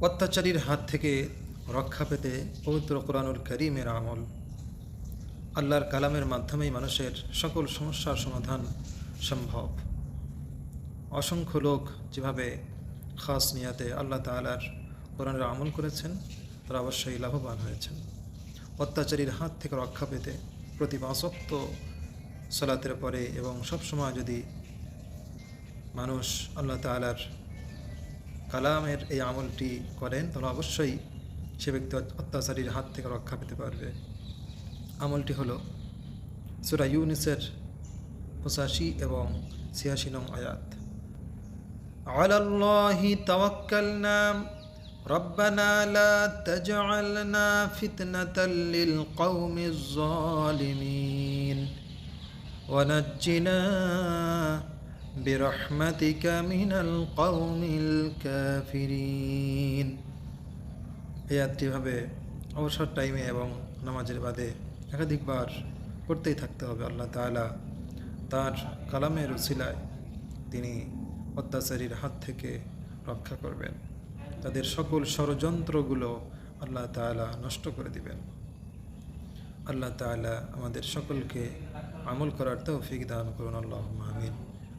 অত্যাচারীর হাত থেকে রক্ষা পেতে পবিত্র কোরআনুল করিমের আমল। আল্লাহর কালামের মাধ্যমেই মানুষের সকল সমস্যার সমাধান সম্ভব। অসংখ্য লোক যেভাবে খাস নিয়াতে আল্লাহ তালার কোরআনের আমল করেছেন, তারা অবশ্যই লাভবান হয়েছেন। অত্যাচারীর হাত থেকে রক্ষা পেতে প্রতি পাঁচক্ত সলাতের পরে এবং সবসময় যদি মানুষ আল্লাহ তালার কালামের এই আমলটি করেন তাহলে অবশ্যই সে ব্যক্তি অত্যাচারীর হাত থেকে রক্ষা পেতে পারবে আমলটি হলো সুরা ইউনিসের পঁচাশি এবং ছিয়াশি নং আয়াত على الله توكلنا ربنا لا تجعلنا فتنة للقوم الظالمين ونجنا برحمتك من القوم الكافرين এই আয়াতটিভাবে অবসর টাইমে এবং নামাজের বাদে একাধিকবার করতেই থাকতে হবে আল্লাহ তাআলা তার কালামের উসিলায় তিনি অত্যাচারীর হাত থেকে রক্ষা করবেন তাদের সকল ষড়যন্ত্রগুলো আল্লাহ তাআলা নষ্ট করে দিবেন আল্লাহ তাআলা আমাদের সকলকে আমল করার তৌফিক দান করুন আল্লাহ আমিন